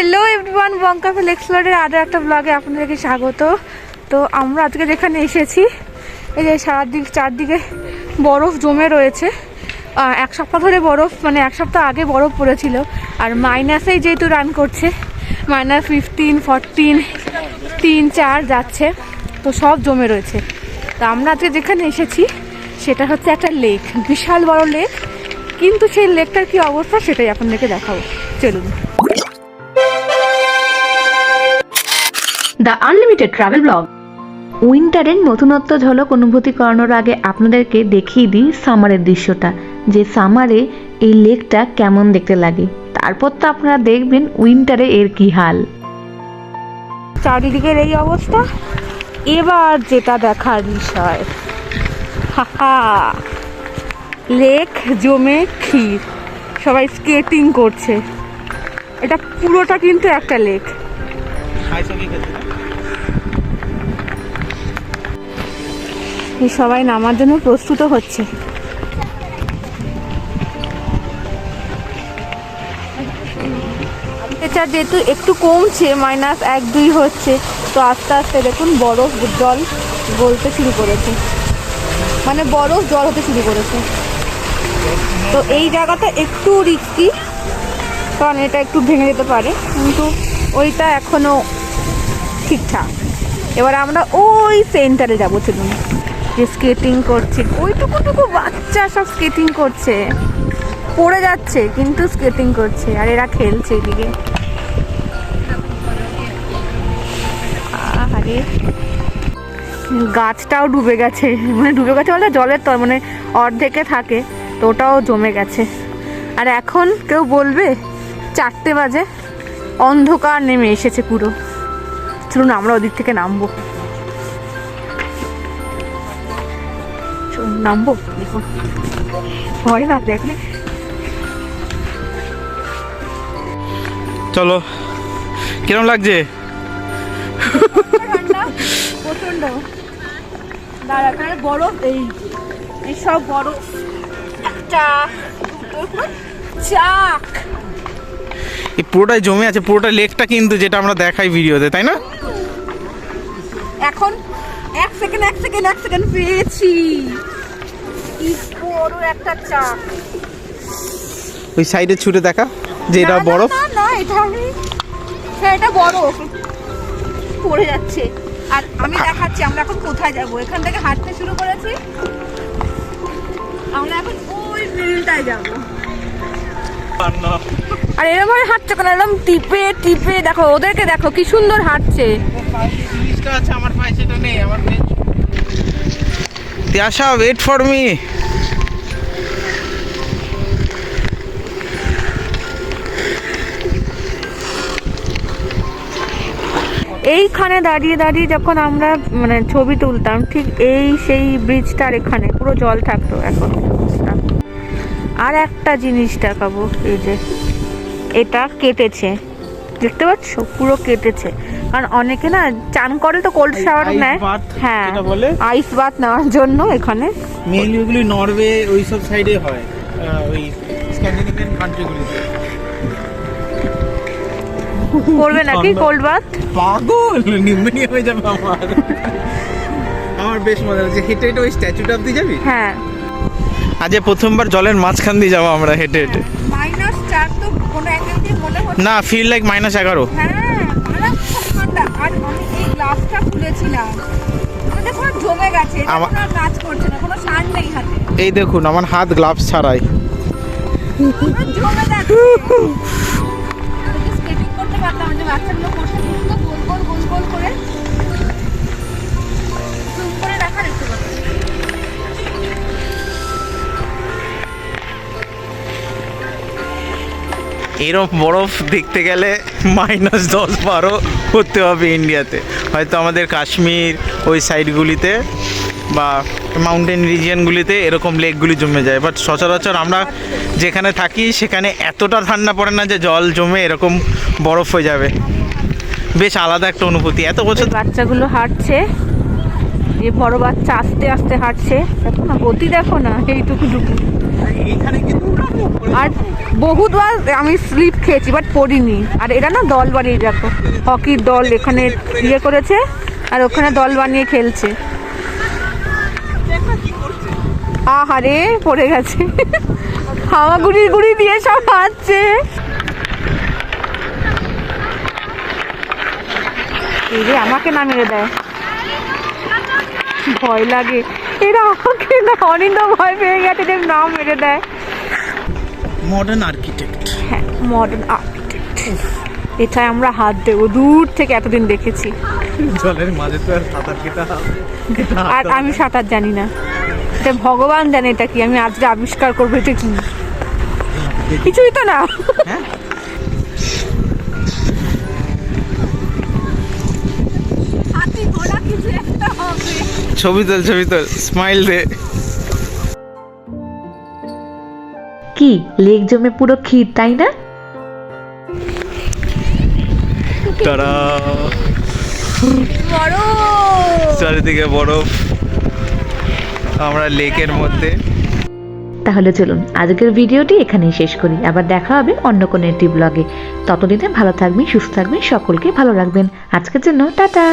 Hello everyone বঙ্কা feel এক্সপ্লোরের আরও একটা ব্লগে আপনাদেরকে স্বাগত। তো আমরা আজকে যেখানে এসেছি, এই যে সারাদিক চারদিকে বরফ জমে রয়েছে। এক সপ্তাহ ধরে বরফ মানে এক সপ্তাহ আগে বরফ পড়েছিল। আর মাইনাসেই যেহেতু রান করছে মাইনাস ফিফটিন ফরটিন তিন, চার যাচ্ছে, তো সব জমে রয়েছে। তো আমরা আজকে যেখানে এসেছি, সেটা হচ্ছে একটা লেক বিশাল বড় লেক কিন্তু সেই লেকটার কি অবস্থা সেটাই আপনাদেরকে দেখাবো। চলুন। The unlimited travel blog. উইন্টারের নতুনত্ব ঝলক অনুভূতি করানোর আগে আপনাদেরকে দেখিয়ে দিই সামারের দৃশ্যটা যে সামারে এই লেকটা কেমন দেখতে লাগে। তারপর তো আপনারা দেখবেন উইন্টারে এর কি হাল। চারিদিকের এই অবস্থা? এবার যেটা দেখার বিষয়। লেক জমে ক্ষীর। সবাই স্কেটিং করছে। এটা পুরোটা কিন্তু একটা লেক। সবাই নামার জন্য প্রস্তুত হচ্ছে। এটা যেহেতু একটু কমছে মাইনাস এক দুই হচ্ছে, তো আস্তে আস্তে দেখুন বরফ জল গলতে শুরু করেছে। মানে বরফ জল হতে শুরু করেছে। তো এই জায়গাটা একটু রিস্কি কারণ এটা একটু ভেঙে যেতে পারে, কিন্তু ওইটা এখনও ঠিকঠাক। এবার আমরা ওই সেন্টারে যাব, চলুন। যে স্কেটিং করছে, ওইটুকুটুকু বাচ্চা সব স্কেটিং করছে। পড়ে যাচ্ছে, কিন্তু স্কেটিং করছে, আর এরা খেলছে এদিকে। আরে গাছটাও ডুবে গেছে মানে ডুবে গেছে বলে জলের তল মানে অর্ধেকে থাকে, তো ওটাও জমে গেছে। আর এখন কেউ বলবে, চারটে বাজে, অন্ধকার নেমে এসেছে পুরো। চলুন আমরা ওদিক থেকে নামবো। চলুন নামবো? দেখুন। ভয় না দেখলে? চলো। কিরম লাগছে? প্রচণ্ড দাঁড়া এখানে বরফ এই এই সব বরফ। একটা চাক। এই পুরোটাই জমে আছে পুরোটা লেকটা কিন্তু যেটা আমরা দেখাই ভিডিওতে তাই না? এখন এক সেকেন্ড এক সেকেন্ড এক সেকেন্ড পেয়েছি। বড় একটা চাক ওই সাইডে ছুটে দেখা যে এটা না, না, এটা আমি হ্যাঁ এটা বরফ পড়ে যাচ্ছে। আর আমি দেখাচ্ছি আমরা এখন কোথায় যাব? এখান থেকে হাঁটতে শুরু করেছি। আমরা এখন ওই মিলটায় যাব। আর এরকম ভাবে হাঁটছে কেন? একদম টিপে টিপে। দেখো ওদেরকে দেখো কি সুন্দর হাঁটছে। আছে আমার পায়ে সেটা নেই আমার তিয়াশা ওয়েট ফর মি এইখানে দাঁড়িয়ে দাঁড়িয়ে যখন আমরা মানে ছবি তুলতাম ঠিক এই সেই ব্রিজটার এখানে পুরো জল থাকতো এখন। আর একটা জিনিস দেখাবো এই যে এটা কেটেছে। দেখতে পাচ্ছ? পুরো কেটেছে। কারণ অনেকে না চান করে তো কোল্ড শাওয়ার নেয়। হ্যাঁ। বলে। আইস বাথ নেওয়ার জন্য এখানে। ওগুলি নরওয়ে ওই সব সাইডে হয় ওই স্ক্যান্ডিনেভিয়ান কান্ট্রিগুলিতে করবে নাকি কোল্ড বাথ পাগল! নিউমোনিয়া হয়ে যাবে আমার। আমার বেশ মজা লাগছে। হেঁটে হেঁটে ওই স্ট্যাচুটা অব্দি যাবি? হ্যাঁ। আজ প্রথমবার জলের মাঝখান দিয়ে যাব আমরা হেঁটে হেঁটে। মাইনাস চার তো কোনো অ্যাঙ্গেল মনে না ফিল লাইক মাইনাস এগারো। হ্যাঁ। গ্লাসটা খুলেছিলাম ওটা জমে গেছে এটা আমা- কোনো আর কাজ করছে না কোনো সার নেই হাতে। এই দেখুন আমার হাত গ্লাভস ছাড়াই। জমে এরম বরফ দেখতে গেলে মাইনাস দশ বারো করতে হবে ইন্ডিয়াতে হয়তো আমাদের কাশ্মীর ওই সাইডগুলিতে বা মাউন্টেন রিজিয়নগুলিতে এরকম লেকগুলি জমে যায়। বাট সচরাচর আমরা যেখানে থাকি, সেখানে এতটা ঠান্ডা পড়ে না যে জল জমে এরকম বরফ হয়ে যাবে। বেশ আলাদা একটা অনুভূতি। এত বছর বাচ্চাগুলো হাঁটছে। যে বড় বাচ্চা আস্তে আস্তে হাঁটছে। দেখো না গতি দেখো না এইটুকু টুকু আর বহুবার আমি স্লিপ খেয়েছি বাট পড়িনি। আর এরা না দল বানিয়ে দেখো হকির দল এখানে ইয়ে করেছে আর ওখানে দল বানিয়ে খেলছে। আহারে পড়ে গেছে। হাওয়া গুড়ি গুড়ি দিয়ে সব হাঁটছে। এই আমাকে না মেরে দেয়। ভয় লাগে। এরা আমাকে না অনিন্দ ভয় পেয়ে গেছে যে না মেরে দেয়। মডার্ন আর্কিটেক্ট হ্যাঁ মডার্ন আর্কিটেক্ট এটায় আমরা হাত দেবো। দূর থেকে এতদিন দেখেছি। জলের মাঝে তো আর সাঁতার কেটা আর আমি সাঁতার জানি না। এটা ভগবান জানে এটা কি? আমি আজকে আবিষ্কার করব এটা কি? কিছুই তো না। ছবি তোল ছবি তোল স্মাইল দে। কি লেক জমে পুরো ক্ষীর তাই না? তারা। চারিদিকে বরফ। আমরা লেকের মধ্যে। তাহলে চলুন আজকের ভিডিওটি এখানেই শেষ করি। আবার দেখা হবে অন্য কোনো একটি ব্লগে ততদিনে ভালো থাকবেন সুস্থ থাকবেন সকলকে ভালো রাখবেন। আজকের জন্য টাটা।